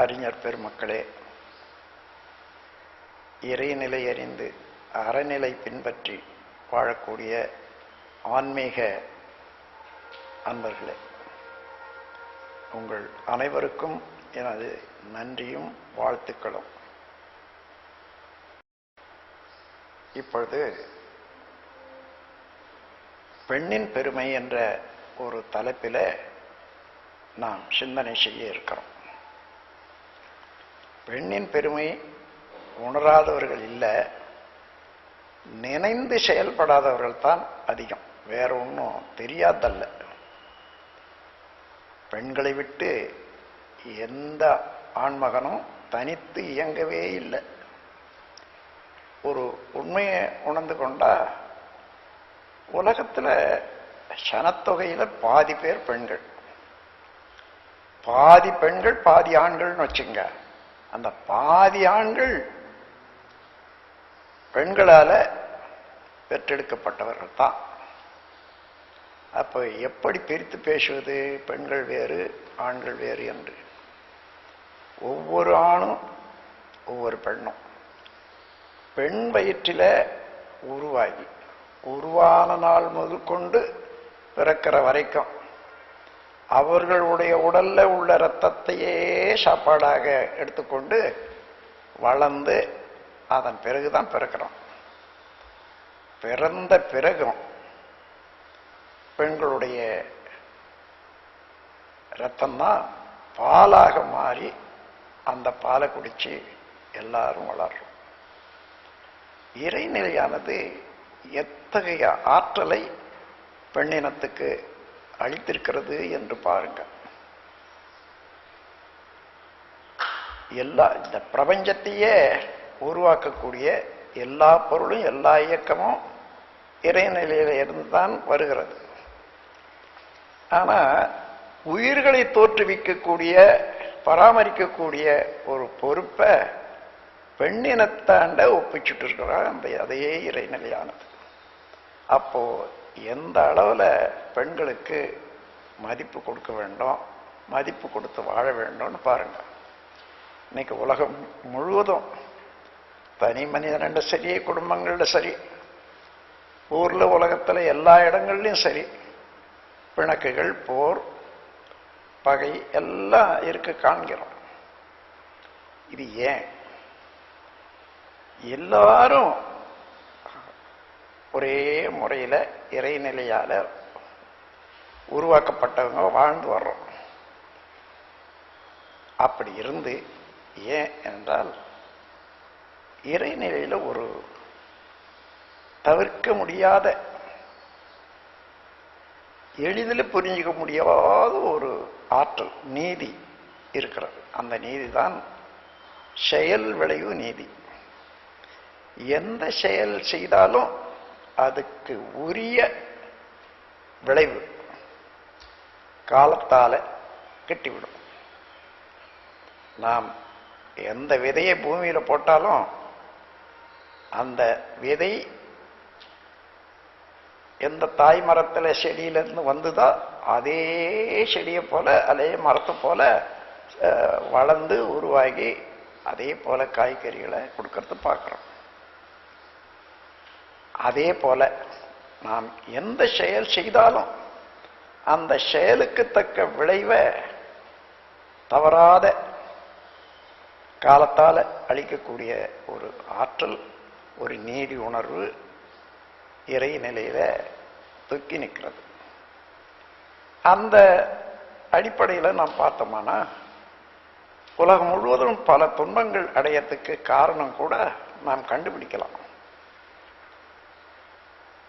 அறிஞர் பெருமக்களே இறைநிலை அறிந்து அறநிலை பின்பற்றி வாழக்கூடிய ஆன்மீக அன்பர்களே உங்கள் அனைவருக்கும் எனது நன்றியும் வாழ்த்துக்களும். இப்பொழுது பெண்ணின் பெருமை என்ற ஒரு தலைப்பில் நாம் சிந்தனை செய்ய இருக்கிறோம். பெண்ணின் பெருமை உணராதவர்கள் இல்லை நினைந்து செயல்படாதவர்கள் தான் அதிகம். வேற ஒன்றும் தெரியாதல்ல. பெண்களை விட்டு எந்த ஆண்மகனும் தனித்து இயங்கவே இல்லை. ஒரு உண்மையை உணர்ந்து கொண்டா உலகத்தில் சனத்தொகையில் பாதி பேர் பெண்கள். பாதி பெண்கள் பாதி ஆண்கள்னு வச்சுங்க அந்த பாதி ஆண்கள் பெண்களால் பெற்றெடுக்கப்பட்டவர்கள் தான். அப்போ எப்படி பிரித்து பேசுவது? பெண்கள் வேறு ஆண்கள் வேறு என்று. ஒவ்வொரு ஆணும் ஒவ்வொரு பெண்ணும். பெண் வயிற்றில் உருவாகி உருவான நாள் முதற்கொண்டு பிறக்கிற வரைக்கும் அவர்களுடைய உடல்ல உள்ள இரத்தத்தையே சாப்பாடாக எடுத்துக்கொண்டு வளர்ந்து அதன் பிறகுதான் பிறக்கிறோம். பிறந்த பிறகும் பெண்களுடைய ரத்தம்தான் பாலாக மாறி அந்த பாலை குடிச்சு எல்லாரும் வளர்றோம். இறைநிலையானது எத்தகைய ஆற்றலை பெண்ணினத்துக்கு அளித்திருக்கிறது என்று பாருங்கள் எல்லா இந்த பிரபஞ்சத்தையே உருவாக்கக்கூடிய எல்லா பொருளும் எல்லா இயக்கமும் இறைநிலையில் இருந்து தான் வருகிறது. ஆனால் உயிர்களை தோற்றுவிக்கக்கூடிய பராமரிக்கக்கூடிய ஒரு பொறுப்பை பெண்ணினத்தாண்ட ஒப்பிச்சுட்டு இருக்கிறான். அந்த அதே இறைநிலையானது. அப்போது எந்த அளவில் பெண்களுக்கு மதிப்பு கொடுக்க வேண்டும் மதிப்பு கொடுத்து வாழ வேண்டும்னு பாருங்க. இன்னைக்கு உலகம் முழுவதும் தனி மனிதனண்ட சரி குடும்பங்களில் சரி ஊரில் உலகத்தில் எல்லா இடங்கள்லையும் சரி பிணக்குகள் போர் பகை எல்லாம் இருக்க காண்கிறோம். இது ஏன்? எல்லாரும் ஒரே முறையில் இறைநிலையால் உருவாக்கப்பட்டவங்க வாழ்ந்து வர்றோம். அப்படி இருந்து ஏன் என்றால் இறைநிலையில் ஒரு தவிர்க்க முடியாத எளிதில் புரிஞ்சிக்க முடியாத ஒரு ஆற்றல் நீதி இருக்கிறது. அந்த நீதி தான் செயல் விளைவு நீதி. எந்த செயல் செய்தாலும் அதுக்கு உரிய விளைவு காலத்தால கட்டிவிடும். நாம் எந்த விதையை பூமியில் போட்டாலும் அந்த விதை எந்த தாய் மரத்தில் செடியிலேருந்து வந்துதோ அதே செடியை போல அதே மரத்தை போல வளர்ந்து உருவாகி அதே போல காய்கறிகளை கொடுக்கறது பார்க்குறோம். அதே போல நாம் எந்த செயல் செய்தாலும் அந்த செயலுக்கு தக்க விளைவை தவறாத காலத்தால் அளிக்கக்கூடிய ஒரு ஆற்றல் ஒரு நீதி உணர்வு இறை நிலையில தூக்கி நிற்கிறது. அந்த அடிப்படையில் நாம் பார்த்தோம்னா உலகம் முழுவதும் பல துன்பங்கள் அடையத்துக்கு காரணம் கூட நாம் கண்டுபிடிக்கலாம்.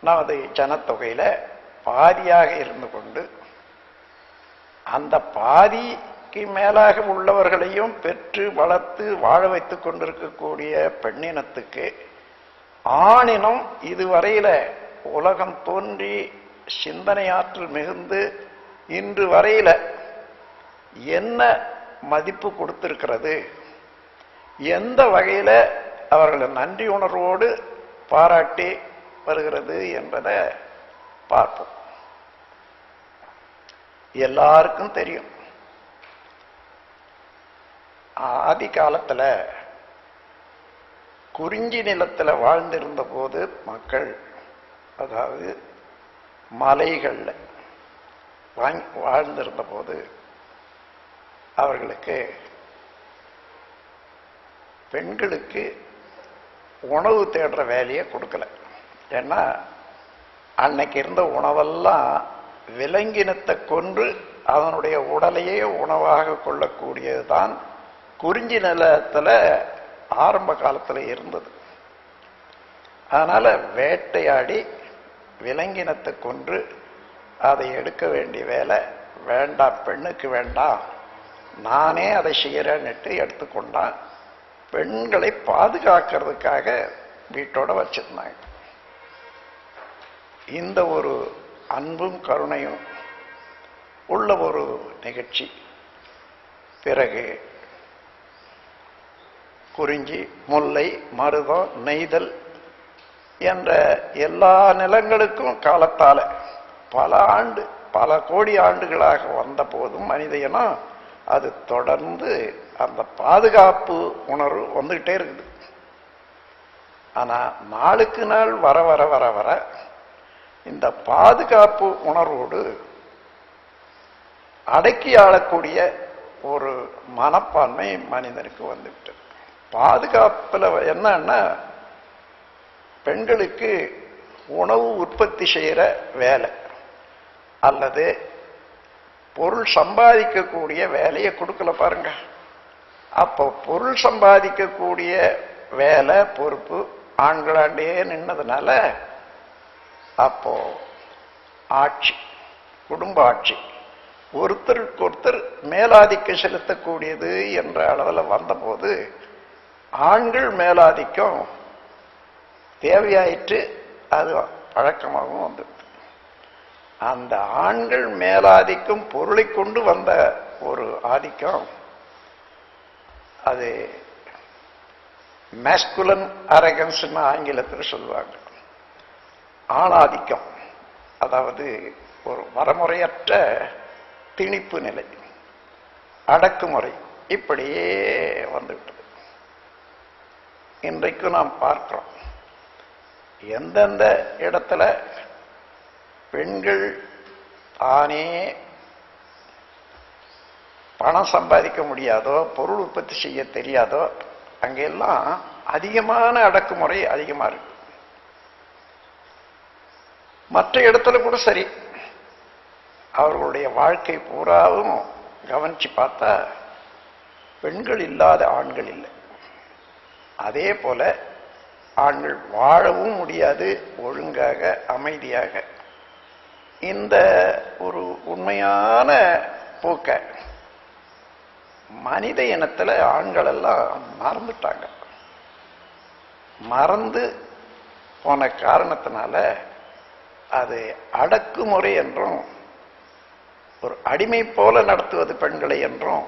நமது ஜனத்தொகையில் பாதியாக இருந்து கொண்டு அந்த பாதிக்கு மேலாக உள்ளவர்களையும் பெற்று வளர்த்து வாழ வைத்து கொண்டிருக்கக்கூடிய பெண்ணினத்துக்கு ஆணினும் இதுவரையில் உலகம் தோன்றி சிந்தனையாற்றல் மிகுந்து இன்று வரையில் என்ன மதிப்பு கொடுத்திருக்கிறது? எந்த வகையில் அவர்களை நன்றி உணர்வோடு பாராட்டி வருகிறது என்பதை பார்ப்போம். எல்லாருக்கும் தெரியும். ஆதி காலத்தில் குறிஞ்சி நிலத்தில் வாழ்ந்திருந்த போது மக்கள் அதாவது மலைகளில் வாழ்ந்திருந்த போது அவர்களுக்கு பெண்களுக்கு உணவு தேடுற வேலையை கொடுக்கல. ஏன்னா அன்னைக்கு இருந்த உணவெல்லாம் விலங்கினத்தை கொன்று அதனுடைய உடலையே உணவாக கொள்ளக்கூடியது தான் குறிஞ்சி நிலத்தில் ஆரம்ப காலத்தில் இருந்தது. அதனால் வேட்டையாடி விலங்கினத்தை கொன்று அதை எடுக்க வேண்டிய வேலை வேண்டாம் பெண்ணுக்கு வேண்டாம் நானே அதை செய்யறேன்னுட்டு எடுத்துக்கொண்டான். பெண்களை பாதுகாக்கிறதுக்காக வீட்டோட வச்சுருந்தாங்க. இந்த ஒரு அன்பும் கருணையும் உள்ள ஒரு நிகழ்ச்சி. பிறகு குறிஞ்சி முல்லை மருதம் நெய்தல் என்ற எல்லா நிலங்களுக்கும் காலத்தால் பல ஆண்டு பல கோடி ஆண்டுகளாக வந்த போதும் மனித இனம் அது தொடர்ந்து அந்த பாதுகாப்பு உணர்வு வந்துக்கிட்டே இருக்குது. ஆனால் நாளுக்கு நாள் வர வர வர வர இந்த பாதுகாப்பு உணர்வோடு அடக்கி ஆளக்கூடிய ஒரு மனப்பான்மை மனிதனுக்கு வந்துவிட்டது பாதுகாப்பில் என்னன்னா பெண்களுக்கு உணவு உற்பத்தி செய்கிற வேலை அல்லது பொருள் சம்பாதிக்கக்கூடிய வேலையை கொடுக்கல பாருங்க. அப்போ பொருள் சம்பாதிக்கக்கூடிய வேலை பொறுப்பு ஆண்களாண்டே நின்னதுனால அப்போ ஆட்சி குடும்ப ஆட்சி. ஒருத்தருக்கு ஒருத்தர் மேலாதிக்கம் செலுத்தக்கூடியது என்ற அளவில் வந்தபோது ஆண்கள் மேலாதிக்கம் தேவையாயிற்று அது பழக்கமாகவும் வந்தது அந்த ஆண்கள் மேலாதிக்கம் பொருளை கொண்டு வந்த ஒரு ஆதிக்கம் அது மேஸ்குலன் அரகன்ஸ்னு ஆங்கிலத்தில் சொல்லுவாங்க. ஆணாதிக்கம் அதாவது ஒரு வரமுறையற்ற திணிப்பு நிலை. அடக்குமுறை. இப்படியே வந்துவிட்டது. இன்றைக்கு நாம் பார்க்கிறோம். எந்தெந்த இடத்துல பெண்கள் தானே பணம் சம்பாதிக்க முடியாதோ பொருள் உற்பத்தி செய்ய தெரியாதோ அங்கெல்லாம் அதிகமான அடக்குமுறை அதிகமாக இருக்கு. மற்ற இடத்துல கூட சரி. அவர்களுடைய வாழ்க்கை பூராவும் கவனிச்சு பார்த்தா பெண்கள் இல்லாத ஆண்கள் இல்லை. அதே போல ஆண்கள் வாழவும் முடியாது ஒழுங்காக அமைதியாக. இந்த ஒரு உண்மையான போக்க மனித இனத்துல ஆண்கள் எல்லாம் மறந்துட்டாங்க. மறந்து போன காரணத்தினால அது அடக்குமுறை என்றும் ஒரு அடிமை போல நடத்துவது பெண்களை என்றும்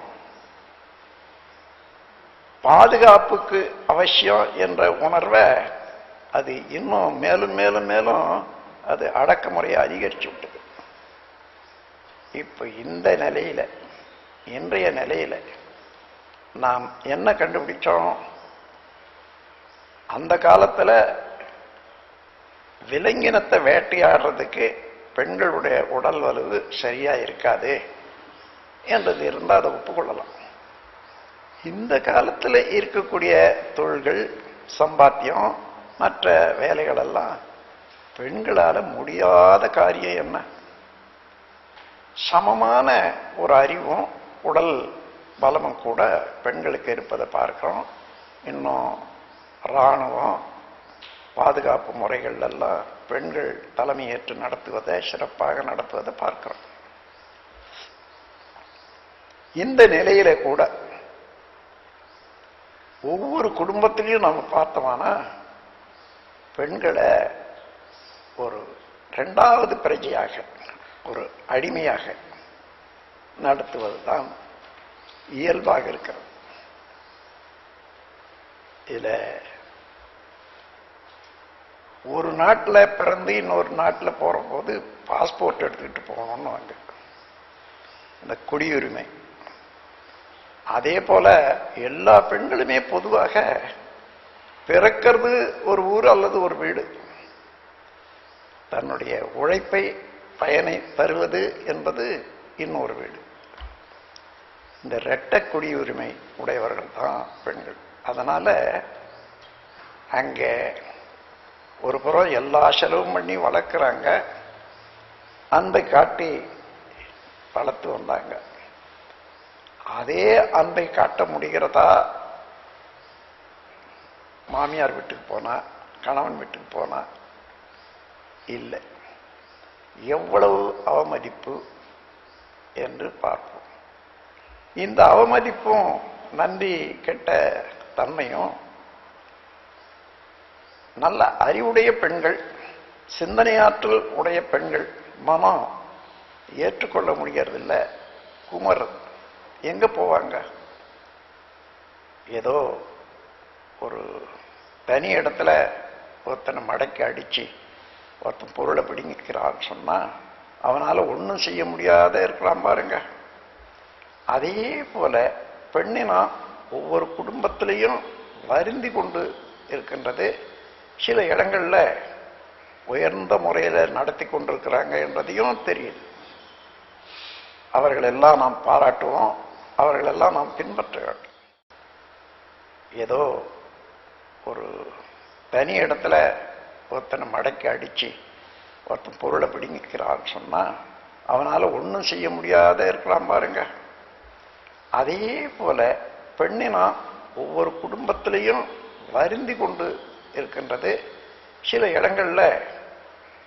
பாதுகாப்புக்கு அவசியம் என்ற உணர்வை அது இன்னும் மேலும் மேலும் மேலும் அது அடக்குமுறையை அதிகரிச்சு விட்டது இப்போ இந்த நிலையில் இன்றைய நிலையில் நாம் என்ன கண்டுபிடிச்சோம்? அந்த காலத்தில் விலங்கினத்தை வேட்டையாடுறதுக்கு பெண்களுடைய உடல் வலுவு சரியாக இருக்காது என்றது இருந்தால் அதை ஒப்புக்கொள்ளலாம். இந்த காலத்தில் இருக்கக்கூடிய தொழில்கள் சம்பாத்தியம் மற்ற வேலைகளெல்லாம் பெண்களால் முடியாத காரியம் என்ன? சமமான ஒரு அறிவும் உடல் பலமும் கூட பெண்களுக்கு இருப்பதை பார்க்குறோம். இன்னும் இராணுவம் பாதுகாப்பு முறைகள் எல்லாம் பெண்கள் தலைமையேற்று நடத்துவதை சிறப்பாக நடத்துவதை பார்க்கிறோம். இந்த நிலையில கூட ஒவ்வொரு குடும்பத்திலையும் நம்ம பார்த்தோம்னா பெண்களை ஒரு ரெண்டாவது பிரஜையாக ஒரு அடிமையாக நடத்துவது தான் இயல்பாக இருக்கிறது. இதில் ஒரு நாட்டில் பிறந்து இன்னொரு நாட்டில் போகிறபோது பாஸ்போர்ட் எடுத்துக்கிட்டு போகணும்னு வாங்க இந்த குடியுரிமை. அதே போல எல்லா பெண்களுமே பொதுவாக பிறக்கிறது ஒரு ஊர் அல்லது ஒரு வீடு. தன்னுடைய உழைப்பை பயனை தருவது என்பது இன்னொரு வீடு. இந்த இரட்டை குடியுரிமை உடையவர்கள் தான் பெண்கள். அதனால் அங்கே ஒரு புறம் எல்லா செலவும் பண்ணி வளர்க்குறாங்க. அன்பை காட்டி வளர்த்து வந்தாங்க. அதே அன்பை காட்ட முடிகிறதா? மாமியார் வீட்டுக்கு போனா கணவன் வீட்டுக்கு போனா? இல்லை. எவ்வளவு அவமதிப்பு என்று பார்ப்போம். இந்த அவமதிப்பும் நன்றி கெட்ட தன்மையும் நல்ல அறிவுடைய பெண்கள் சிந்தனையாற்றல் உடைய பெண்கள் மனம் ஏற்றுக்கொள்ள முடியறதில்ல. குமர் எங்க போவாங்க? ஏதோ ஒரு தனி இடத்துல ஒருத்தனை மடக்கி அடிச்சு ஒருத்தன் பொருளை பிடிங்கிக்கிறான்னு சொன்னால் அவனால் ஒன்றும் செய்ய முடியாத இருக்கலாம் பாருங்க. அதே போல பெண்ணினா ஒவ்வொரு குடும்பத்திலையும் வருந்தி கொண்டு இருக்கின்றது. சில இடங்கள்ல உயர்ந்த முறையில் நடத்தி கொண்டிருக்கிறாங்க என்றதையும் தெரியுது. அவர்களெல்லாம் நாம் பாராட்டுவோம் அவர்களெல்லாம் நாம் பின்பற்ற வேண்டும். ஏதோ ஒரு தனி இடத்துல ஒருத்தனை மடக்கி அடித்து ஒருத்தன் பொருளை பிடிங்கிக்கிறான்னு சொன்னால் அவனால் ஒன்றும் செய்ய முடியாத இருக்கலாம் பாருங்க. அதே போல பெண்ணினா ஒவ்வொரு குடும்பத்திலையும் வருந்தி கொண்டு இருக்கின்றது. சில இடங்களில்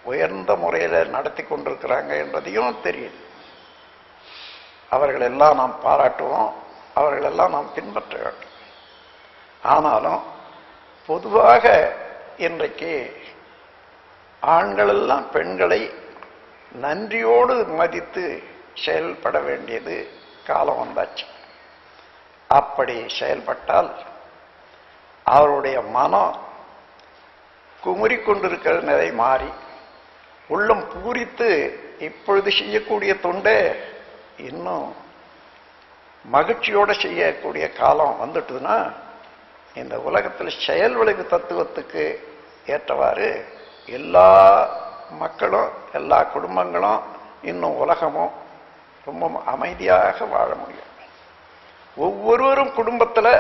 உயர்ந்த முறையில் நடத்தி கொண்டிருக்கிறாங்க என்பதையும் தெரியுது. அவர்களெல்லாம் நாம் பாராட்டுவோம். அவர்களெல்லாம் நாம் பின்பற்ற வேண்டும் ஆனாலும் பொதுவாக இன்றைக்கு ஆண்களெல்லாம் பெண்களை நன்றியோடு மதித்து செயல்பட வேண்டியது காலம் வந்தாச்சு. அப்படி செயல்பட்டால் அவருடைய மனம் குமுறிக் கொண்டிருக்கிற நிலை மாறி உள்ளம் பூரித்து இப்பொழுது செய்யக்கூடிய தொண்டை இன்னும் மகிழ்ச்சியோட செய்யக்கூடிய காலம் வந்துட்டுதுன்னா இந்த உலகத்தில் செயல் விளைவு தத்துவத்துக்கு ஏற்றவாறு எல்லா மக்களும் எல்லா குடும்பங்களும் இன்னும் உலகமும் ரொம்ப அமைதியாக வாழ முடியும். ஒவ்வொருவரும் குடும்பத்தில்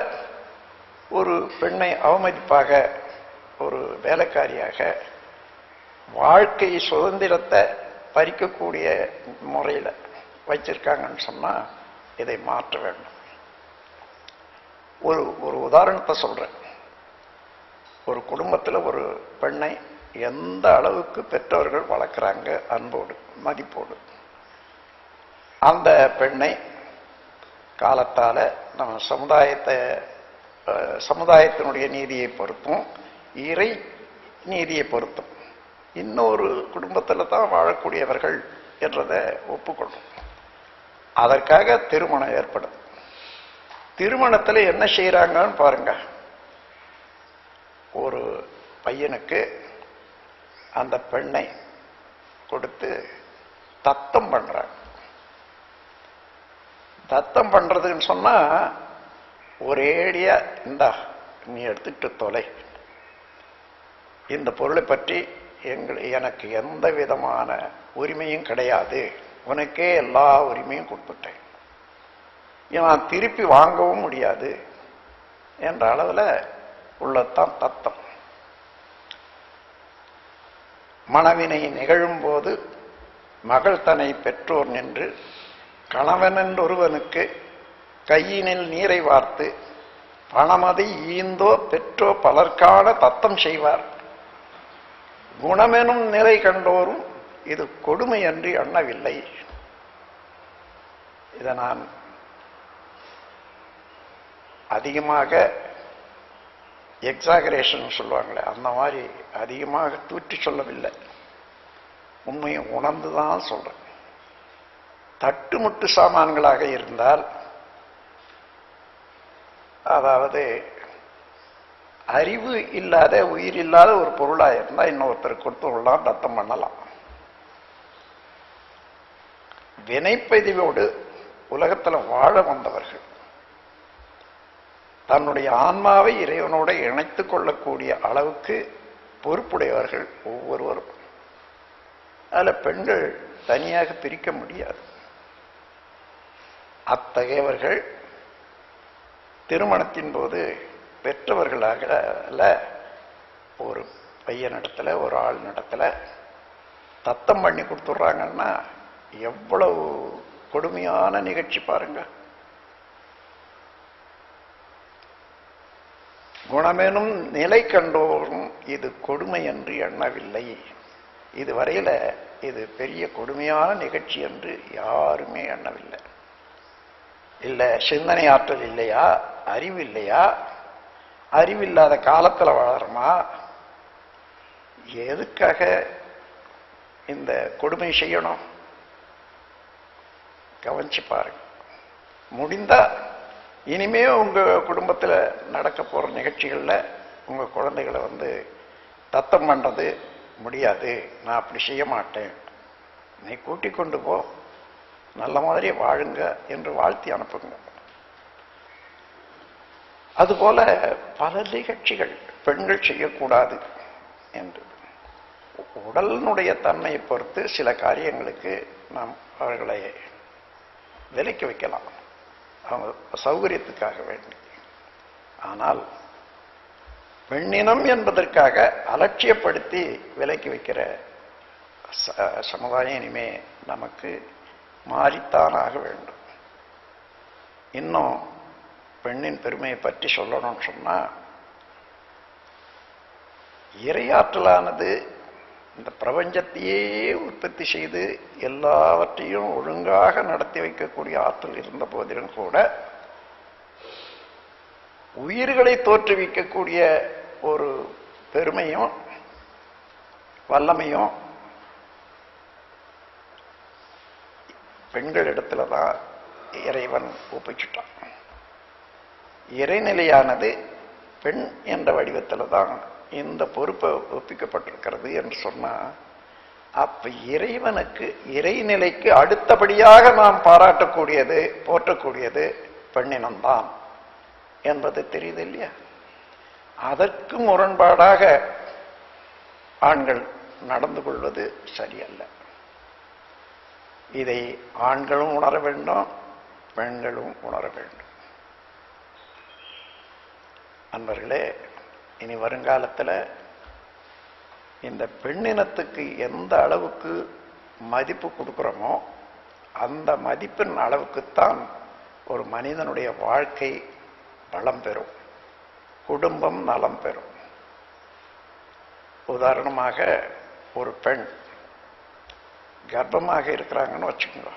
ஒரு பெண்ணை அவமதிப்பாக ஒரு வேலைக்காரியாக வாழ்க்கை சுதந்திரத்தை பறிக்கக்கூடிய முறையில் வச்சிருக்காங்கன்னு சொன்னால் இதை மாற்ற வேண்டும். ஒரு ஒரு உதாரணத்தை சொல்கிறேன் ஒரு குடும்பத்தில் ஒரு பெண்ணை எந்த அளவுக்கு பெற்றவர்கள் வளர்க்குறாங்க அன்போடு மதிப்போடு. அந்த பெண்ணை காலத்தால் நம்ம சமுதாயத்தை சமுதாயத்தினுடைய நீதியை பொறுப்பும் இறை நீதியை பொறுத்தும் இன்னொரு குடும்பத்தில் தான் வாழக்கூடியவர்கள் என்றதை ஒப்புக்கொள்ளும் அதற்காக திருமணம் ஏற்படும். திருமணத்தில் என்ன செய்கிறாங்கன்னு பாருங்க. ஒரு பையனுக்கு அந்த பெண்ணை கொடுத்து தத்தம் பண்ணுறாங்க தத்தம் பண்ணுறதுன்னு சொன்னால் ஒரேடியா இந்தா நீ எடுத்துட்டு தொலை. இந்த பொருளை பற்றி எங்கள் எனக்கு எந்த விதமான உரிமையும் கிடையாது. உனக்கே எல்லா உரிமையும் கொடுத்துட்டேன். நான் திருப்பி வாங்கவும் முடியாது என்ற அளவில் உள்ளத்தான் தத்தம். மனவினை நிகழும்போது மகள் தன்னை பெற்றோர் நின்று கணவனென்றொருவனுக்கு கையினில் நீரை வார்த்து பணமதை ஈந்தோ பெற்றோ பலர்க்கான தத்தம் செய்வார். குணமெனும் நிலை கண்டோரும் இது கொடுமையன்றி எண்ணவில்லை இதை நான் அதிகமாக எக்ஸாகரேஷன் சொல்லுவாங்களே அந்த மாதிரி அதிகமாக தூற்றி சொல்லவில்லை. உண்மையை உணர்ந்து தான் சொல்கிறேன் தட்டுமுட்டு சாமான்களாக இருந்தால் அதாவது அறிவு இல்லாத உயிர் இல்லாத ஒரு பொருளாக இருந்தால் இன்னொருத்தருக்கு கொடுத்து விடலாம் ரத்தம் பண்ணலாம். வினைப்பதிவோடு உலகத்தில் வாழ வந்தவர்கள் தன்னுடைய ஆன்மாவை இறைவனோடு இணைத்து கொள்ளக்கூடிய அளவுக்கு பொறுப்புடையவர்கள் ஒவ்வொருவரும். அதில் பெண்கள் தனியாக பிரிக்க முடியாது. அத்தகையவர்கள் திருமணத்தின் போது பெற்றவர்களாக ஒரு பையன் இடத்துல ஒரு ஆள் நடத்துல தத்தம் பண்ணி கொடுத்துட்றாங்கன்னா எவ்வளவு கொடுமையான நிகழ்ச்சி பாருங்க. குணமெனும் நிலை கண்டோரும் இது கொடுமை என்று எண்ணவில்லை. இதுவரையில் இது பெரிய கொடுமையான நிகழ்ச்சி என்று யாருமே எண்ணவில்லை. இல்லை சிந்தனை ஆற்றல் இல்லையா அறிவு இல்லையா அறிவில்லாத காலத்தில் வளருமா? எதுக்காக இந்த கொடுமை செய்யணும்? கவனிச்சு பாருங்க. முடிந்தா இனிமே உங்க குடும்பத்தில் நடக்க போற நிகழ்ச்சிகளில் உங்க குழந்தைகளை வந்து தத்தம் பண்றது முடியாது. நான் அப்படி செய்ய மாட்டேன். நீ கூட்டி கொண்டு போ. நல்ல மாதிரி வாழுங்க என்று வாழ்த்தி அனுப்புங்க. அதுபோல பல நிகழ்ச்சிகள் பெண்கள் செய்யக்கூடாது என்று. உடலினுடைய தன்மையை பொறுத்து சில காரியங்களுக்கு நாம் அவர்களை விலக்கி வைக்கலாம். அவங்க சௌகரியத்துக்காக வேண்டி. ஆனால் பெண்ணினம் என்பதற்காக அலட்சியப்படுத்தி விலக்கி வைக்கிற ச- சமுதாயம் இனிமே நமக்கு மாறித்தான் ஆக வேண்டும். இன்னும் பெண்ணின் பெருமையை பற்றி சொல்லணும்னு சொன்னால் இறையாற்றலானது இந்த பிரபஞ்சத்தையே உற்பத்தி செய்து எல்லாவற்றையும் ஒழுங்காக நடத்தி வைக்கக்கூடிய ஆற்றல் இருந்த போதிலும் கூட உயிர்களை தோற்றுவிக்கக்கூடிய ஒரு பெருமையும் வல்லமையும் பெண்களிடத்துல தான் இறைவன் ஒப்பிச்சுட்டான். இறைநிலையானது பெண் என்ற வடிவத்தில் தான் இந்த பொறுப்பை ஒப்பிக்கப்பட்டிருக்கிறது என்று சொன்னால் அப்ப இறைவனுக்கு இறைநிலைக்கு அடுத்தபடியாக நாம் பாராட்டக்கூடியது போற்றக்கூடியது பெண்ணினம்தான் என்பது தெரியுது இல்லையா? அதற்கு முரண்பாடாக ஆண்கள் நடந்து கொள்வது சரியல்ல. இதை ஆண்களும் உணர வேண்டும் பெண்களும் உணர வேண்டும். அன்பர்களே இனி வருங்காலத்தில் இந்த பெண்ணினத்துக்கு எந்த அளவுக்கு மதிப்பு கொடுக்குறோமோ அந்த மதிப்பின் அளவுக்குத்தான் ஒரு மனிதனுடைய வாழ்க்கை வளம் பெறும். குடும்பம் நலம் பெறும். உதாரணமாக ஒரு பெண் கர்ப்பமாக இருக்கிறாங்கன்னு வச்சுக்கோங்க.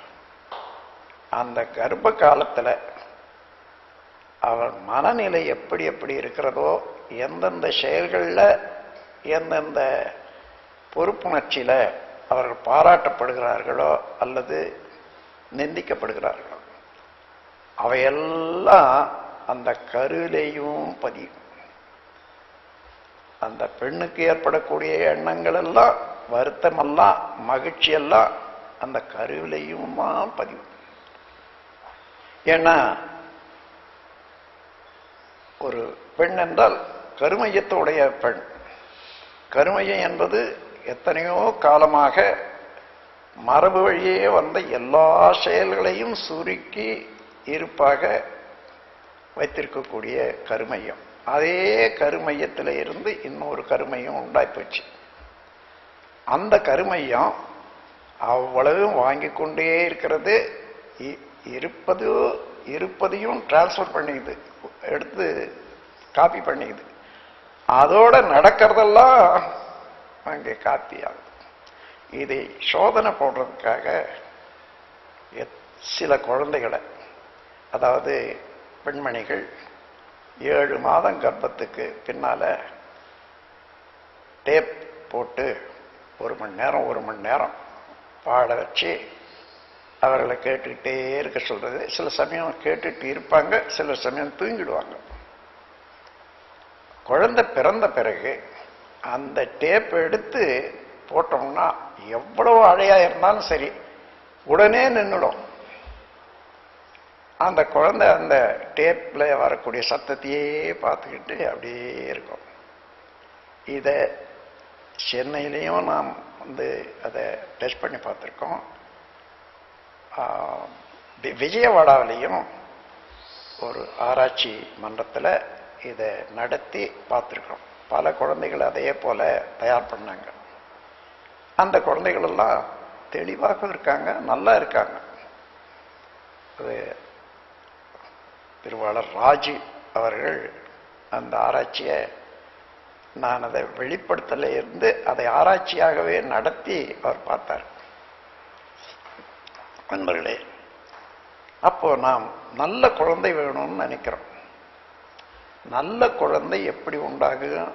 அந்த கர்ப்ப காலத்தில் அவர் மனநிலை எப்படி எப்படி இருக்கிறதோ எந்தெந்த செயல்களில் எந்தெந்த பொறுப்புணர்ச்சியில் அவர்கள் பாராட்டப்படுகிறார்களோ அல்லது நிந்திக்கப்படுகிறார்களோ அவையெல்லாம் அந்த கருவிலையும் பதியும். அந்த பெண்ணுக்கு ஏற்படக்கூடிய எண்ணங்கள் எல்லாம் வருத்தமெல்லாம் மகிழ்ச்சி எல்லாம் அந்த கருவிலையுமா பதியும். ஏன்னா ஒரு பெண் என்றால் கருமையத்துடைய பெண். கருமையம் என்பது எத்தனையோ காலமாக மரபு வழியே வந்த எல்லா செயல்களையும் சுருக்கி இருப்பாக வைத்திருக்கக்கூடிய கருமையம். அதே கருமையத்தில் இருந்து இன்னொரு கருமையம் உண்டாகிப்போச்சு அந்த கருமையம் அவ்வளவு வாங்கி கொண்டே இருக்கிறது. இ- இருப்பது இருப்பதையும் டிரான்ஸ்ஃபர் பண்ணிடுது எடுத்து காப்பி பண்ணிக்குது. அதோட நடக்கிறதெல்லாம் அங்கே காப்பி ஆகுது. இதை சோதனை போடுறதுக்காக சில குழந்தைகளை அதாவது பெண்மணிகள் ஏழு மாதம் கர்ப்பத்துக்கு பின்னால் டேப் போட்டு ஒரு மணி நேரம் ஒரு மணி நேரம் பாட வச்சு அவர்களை கேட்டுக்கிட்டே இருக்க சொல்கிறது சில சமயம் கேட்டுட்டு இருப்பாங்க சில சமயம் தூங்கிடுவாங்க. குழந்தை பிறந்த பிறகு அந்த டேப் எடுத்து போட்டோம்னா எவ்வளவு அழையாக இருந்தாலும் சரி உடனே நின்றுடும் அந்த குழந்தை அந்த டேப்பில் வரக்கூடிய சத்தத்தையே பார்த்துக்கிட்டு அப்படியே இருக்கும். இதை சென்னையிலையும் நாம் வந்து அதை டெஸ்ட் பண்ணி பார்த்துருக்கோம். விஜயவாடாவிலையும் ஒரு ஆராய்ச்சி மன்றத்தில் இதை நடத்தி பார்த்துருக்குறோம். பல குழந்தைகள் அதே போல் தயார் பண்ணாங்க. அந்த குழந்தைகளெல்லாம் தெளிவாகவும் தெளிவாக இருக்காங்க நல்லா இருக்காங்க. அது திருவாளர் ராஜு அவர்கள் அந்த ஆராய்ச்சியை நான் அதை வெளிப்படுத்தல இருந்து அதை ஆராய்ச்சியாகவே நடத்தி அவர் பார்த்தார். நண்பர்களே அப்போ நாம் நல்ல குழந்தை வேணும்னு நினைக்கிறோம். நல்ல குழந்தை எப்படி உண்டாகும்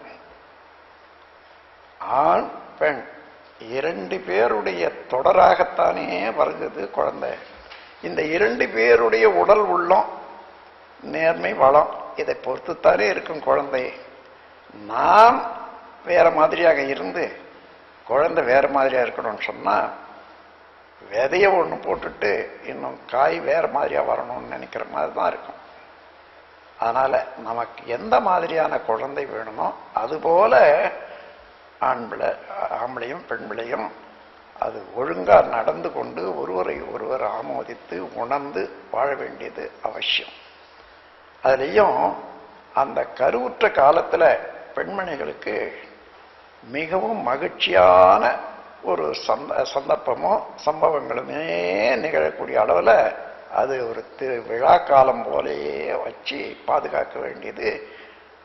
ஆண் பெண் இரண்டு பேருடைய தொடராகத்தானே வருகிறது குழந்தை. இந்த இரண்டு பேருடைய உடல் உள்ளம் நேர்மை வளம் இதை பொறுத்துத்தானே இருக்கும் குழந்தை. நாம் வேற மாதிரியாக இருந்து குழந்தை வேற மாதிரியா இருக்கணும்னு சொன்னால் விதைய ஒன்று போட்டுட்டு இன்னும் காய் வேறு மாதிரியாக வரணும்னு நினைக்கிற மாதிரி தான் இருக்கும். அதனால் நமக்கு எந்த மாதிரியான குழந்தை வேணுமோ அதுபோல் ஆண் பிள்ளை ஆம்பளையும் பெண் பிள்ளையும் அது ஒழுங்காக நடந்து கொண்டு ஒருவரை ஒருவர் ஆமோதித்து உணர்ந்து வாழ வேண்டியது அவசியம். அதுலேயும் அந்த கருவுற்ற காலத்தில் பெண்மணிகளுக்கு மிகவும் மகிழ்ச்சியான ஒரு சந்த சந்தர்ப்பமும் சம்பவங்களுமே நிகழக்கூடிய அளவில் அது ஒரு திரு விழா காலம் போலேயே வச்சு பாதுகாக்க வேண்டியது.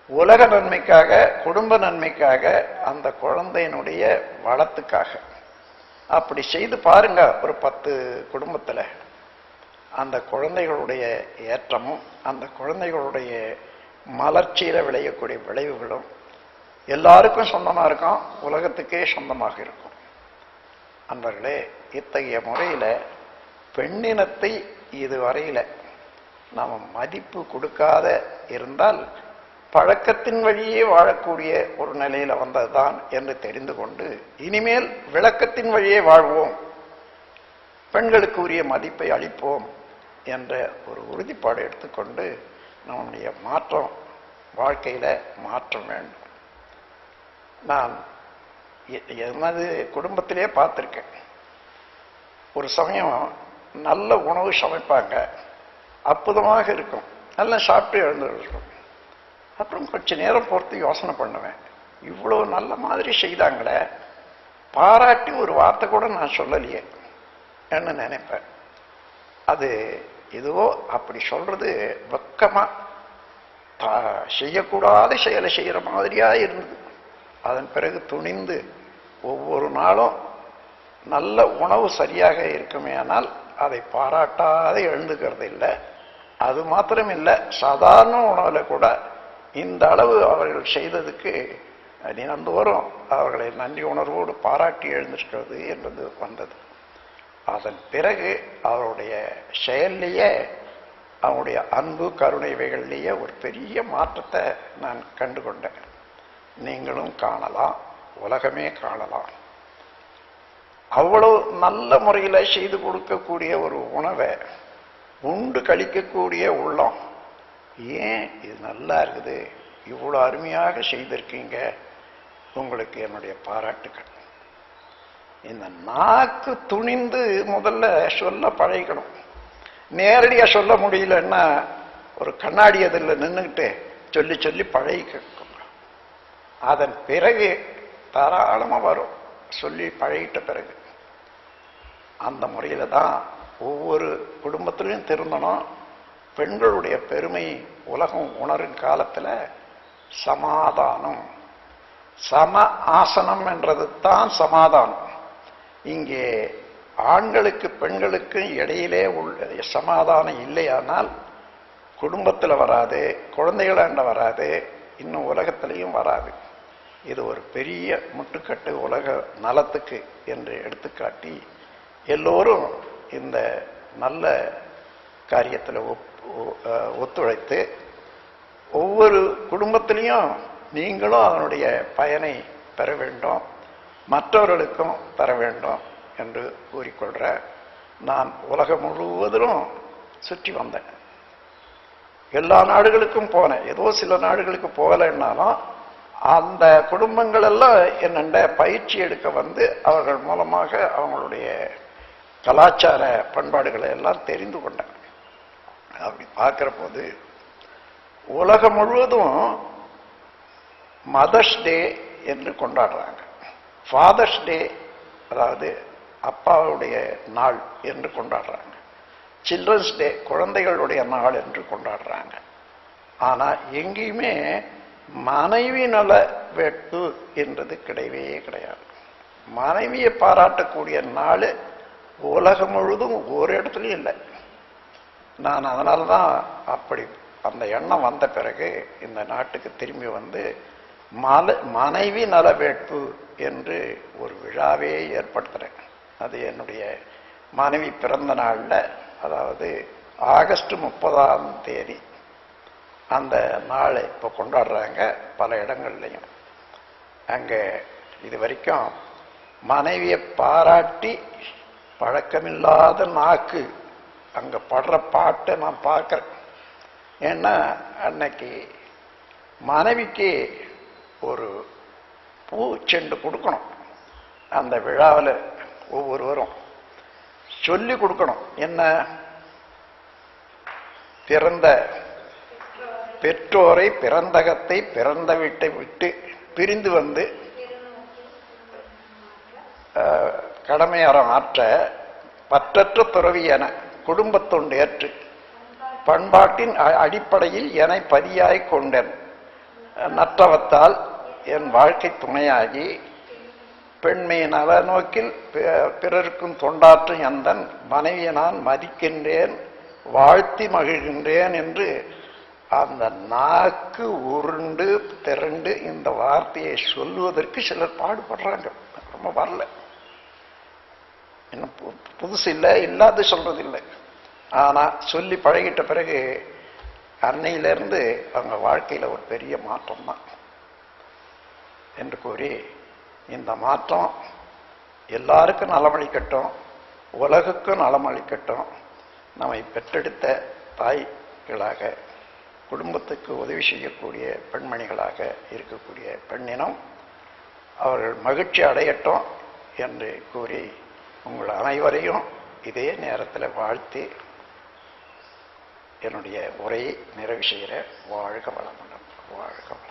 உலக நன்மைக்காக குடும்ப நன்மைக்காக அந்த குழந்தையினுடைய வளத்துக்காக. அப்படி செய்து பாருங்க ஒரு பத்து குடும்பத்தில். அந்த குழந்தைகளுடைய ஏற்றமும் அந்த குழந்தைகளுடைய மலர்ச்சியில் விளையக்கூடிய விளைவுகளும் எல்லாருக்கும் சொந்தமாக இருக்கும் உலகத்துக்கே சொந்தமாக இருக்கும். அன்பர்களே இத்தகைய முறையில் பெண்ணினத்தை இதுவரையில் நாம் மதிப்பு கொடுக்காத இருந்தால் பழக்கத்தின் வழியே வாழக்கூடிய ஒரு நிலையில் வந்ததுதான் என்று தெரிந்து கொண்டு இனிமேல் விளக்கத்தின் வழியே வாழ்வோம். பெண்களுக்கு உரிய மதிப்பை அளிப்போம் என்ற ஒரு உறுதிப்பாடு எடுத்துக்கொண்டு நம்முடைய மாற்றம் வாழ்க்கையில் மாற்றம் வேண்டும். நான் எனது குடும்பத்திலே பார்த்துருக்கேன். ஒரு சமயம் நல்ல உணவு சமைப்பாங்க. அற்புதமாக இருக்கும். நல்லா சாப்பிட்டு எழுந்துருக்கும். அப்புறம் கொஞ்ச நேரம் பொறுத்து யோசனை பண்ணுவேன். இவ்வளோ நல்ல மாதிரி செய்தாங்களே. பாராட்டி ஒரு வார்த்தை கூட நான் சொல்லலையே. என்ன நினைப்பேன். அது எதுவோ அப்படி சொல்றது வெக்கமாக தா- செய்யக்கூடாத செயலை செய்கிற மாதிரியாக இருந்தது. அதன் பிறகு துணிந்து ஒவ்வொரு நாளும் நல்ல உணவு சரியாக இருக்குமே ஆனால் அதை பாராட்டாத எழுந்துக்கிறது இல்லை. அது மாத்திரம் இல்லை சாதாரண உணவில் கூட இந்த அளவு அவர்கள் செய்ததுக்கு தினந்தோறும் அவர்களை நன்றி உணர்வோடு பாராட்டி எழுந்திருக்கிறது என்பது வந்தது. அதன் பிறகு அவருடைய செயல்லையே அவருடைய அன்பு கருணை இவைகள்லேயே ஒரு பெரிய மாற்றத்தை நான் கண்டு கொண்டேன் நீங்களும் காணலாம் உலகமே காணலாம். அவ்வளவு நல்ல முறையில் செய்து கொடுக்கக்கூடிய ஒரு உணவை உண்டு கழிக்கக்கூடிய உள்ளம். ஏன் இது நல்லா இருக்குது? இவ்வளோ அருமையாக செய்திருக்கீங்க. உங்களுக்கு என்னுடைய பாராட்டுக்கள் இந்த நாக்கு துணிந்து முதல்ல சொல்ல பழகிக்கணும் நேரடியாக சொல்ல முடியலன்னா ஒரு கண்ணாடி அதில் நின்றுக்கிட்டு சொல்லி சொல்லி பழகிக்கணும். அதன் பிறகு தாராளமாக வரும். சொல்லி பழகிட்ட பிறகு. அந்த முறையில் தான் ஒவ்வொரு குடும்பத்திலையும் திருந்தணும். பெண்களுடைய பெருமை உலகம் உணரும் காலத்தில் சமாதானம். சம ஆசனம் என்றது தான் சமாதானம். இங்கே ஆண்களுக்கு பெண்களுக்கும் இடையிலே உள்ள சமாதானம் இல்லையானால் குடும்பத்தில் வராது குழந்தைகளாண்ட வராது இன்னும் உலகத்திலையும் வராது. இது ஒரு பெரிய முட்டுக்கட்டு உலக நலத்துக்கு என்று எடுத்துக்காட்டி எல்லோரும் இந்த நல்ல காரியத்தில் ஒத்துழைத்து ஒவ்வொரு குடும்பத்திலையும் நீங்களும் அதனுடைய பயனை பெற வேண்டும் மற்றவர்களுக்கும் தர வேண்டும் என்று கூறிக்கொள்கிற நான் உலகம் முழுவதிலும் சுற்றி வந்தேன். எல்லா நாடுகளுக்கும் போனேன். ஏதோ சில நாடுகளுக்கு போகலைன்னாலும் அந்த குடும்பங்கள் எல்லாம் என்னென்ன பயிற்சி எடுக்க வந்து அவர்கள் மூலமாக அவங்களுடைய கலாச்சார பண்பாடுகளை எல்லாம் தெரிந்து கொண்டாங்க. அப்படி பார்க்குற போது உலகம் முழுவதும் மதர்ஸ் டே என்று கொண்டாடுறாங்க. ஃபாதர்ஸ் டே அதாவது அப்பாவுடைய நாள் என்று கொண்டாடுறாங்க. சில்ட்ரன்ஸ் டே குழந்தைகளுடைய நாள் என்று கொண்டாடுறாங்க. ஆனால் எங்கேயுமே மனைவி நல வெட்டு என்றது கிடையவே கிடையாது. மனைவியை பாராட்டக்கூடிய நாள் உலகம் முழுதும் ஒரு இடத்துலையும் இல்லை. நான் அதனால தான் அப்படி அந்த எண்ணம் வந்த பிறகு இந்த நாட்டுக்கு திரும்பி வந்து மல மனைவி நல வேட்பு என்று ஒரு விழாவே ஏற்படுத்துகிறேன் அது என்னுடைய மனைவி பிறந்த நாளில் அதாவது ஆகஸ்ட் முப்பதாம் தேதி அந்த நாளை இப்போ கொண்டாடுறாங்க பல இடங்கள்லையும். அங்கே இது வரைக்கும் மனைவியை பாராட்டி பழக்கமில்லாத நாக்கு. அங்கே படுற பாட்டை நான் பார்க்குறேன். ஏன்னா அன்னைக்கு மனைவிக்கு ஒரு பூ செண்டு கொடுக்கணும். அந்த விழாவில் ஒவ்வொருவரும் சொல்லி கொடுக்கணும். என்ன? பிறந்த பெற்றோரை பிறந்தகத்தை பிறந்த வீட்டை விட்டு பிரிந்து வந்து கடமையாரம் ஆற்ற பற்றற்ற துறவி என குடும்பத்தொண்டு ஏற்று பண்பாட்டின் அ- அடிப்படையில் என பதியாய் கொண்டேன். நற்றவத்தால் என் வாழ்க்கை துணையாகி பெண்மை நல நோக்கில் பிறருக்கும் தொண்டாற்றும் எந்தன் மனைவியை நான் மதிக்கின்றேன் வாழ்த்தி மகிழ்கின்றேன் என்று அந்த நாக்கு உருண்டு திரண்டு இந்த வார்த்தையை சொல்லுவதற்கு சிலர் பாடுபடுறாங்க. ரொம்ப வரல. இன்னும் பு- புதுசு இல்லை இல்லாத சொல்றது இல்லை சொல்லி பழகிட்ட பிறகு அன்னையிலிருந்து அவங்க வாழ்க்கையில் ஒரு பெரிய மாற்றம் தான். என்று கூறி இந்த மாற்றம் எல்லாருக்கும் நலமளிக்கட்டும் உலகுக்கும் நலமளிக்கட்டும் நம்மை பெற்றெடுத்த தாய்களாக குடும்பத்துக்கு உதவி செய்யக்கூடிய பெண்மணிகளாக இருக்கக்கூடிய பெண்ணினம் அவர்கள் மகிழ்ச்சி அடையட்டும் என்று கூறி உங்கள் அனைவரையும் இதே நேரத்தில் வாழ்த்தி என்னுடைய உரையை நிறைவு செய்கிற வாழ்க வளமுடன் வாழ்க வளம்